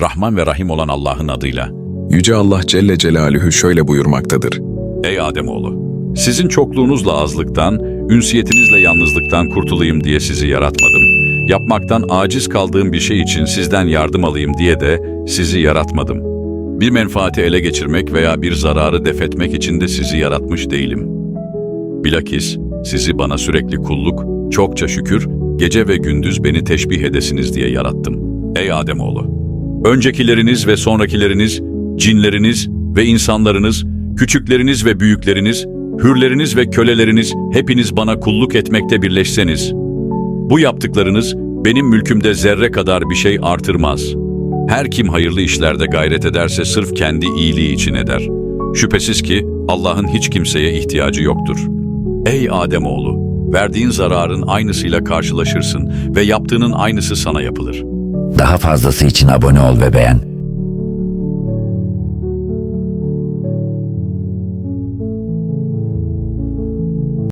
Rahman ve Rahim olan Allah'ın adıyla. Yüce Allah Celle Celaluhu şöyle buyurmaktadır. Ey Ademoğlu! Sizin çokluğunuzla azlıktan, ünsiyetinizle yalnızlıktan kurtulayım diye sizi yaratmadım. Yapmaktan aciz kaldığım bir şey için sizden yardım alayım diye de sizi yaratmadım. Bir menfaati ele geçirmek veya bir zararı defetmek için de sizi yaratmış değilim. Bilakis sizi bana sürekli kulluk, çokça şükür, gece ve gündüz beni teşbih edesiniz diye yarattım. Ey Ademoğlu! Öncekileriniz ve sonrakileriniz, cinleriniz ve insanlarınız, küçükleriniz ve büyükleriniz, hürleriniz ve köleleriniz hepiniz bana kulluk etmekte birleşseniz. Bu yaptıklarınız benim mülkümde zerre kadar bir şey artırmaz. Her kim hayırlı işlerde gayret ederse sırf kendi iyiliği için eder. Şüphesiz ki Allah'ın hiç kimseye ihtiyacı yoktur. Ey Ademoğlu! Verdiğin zararın aynısıyla karşılaşırsın ve yaptığının aynısı sana yapılır. Daha fazlası için abone ol ve beğen.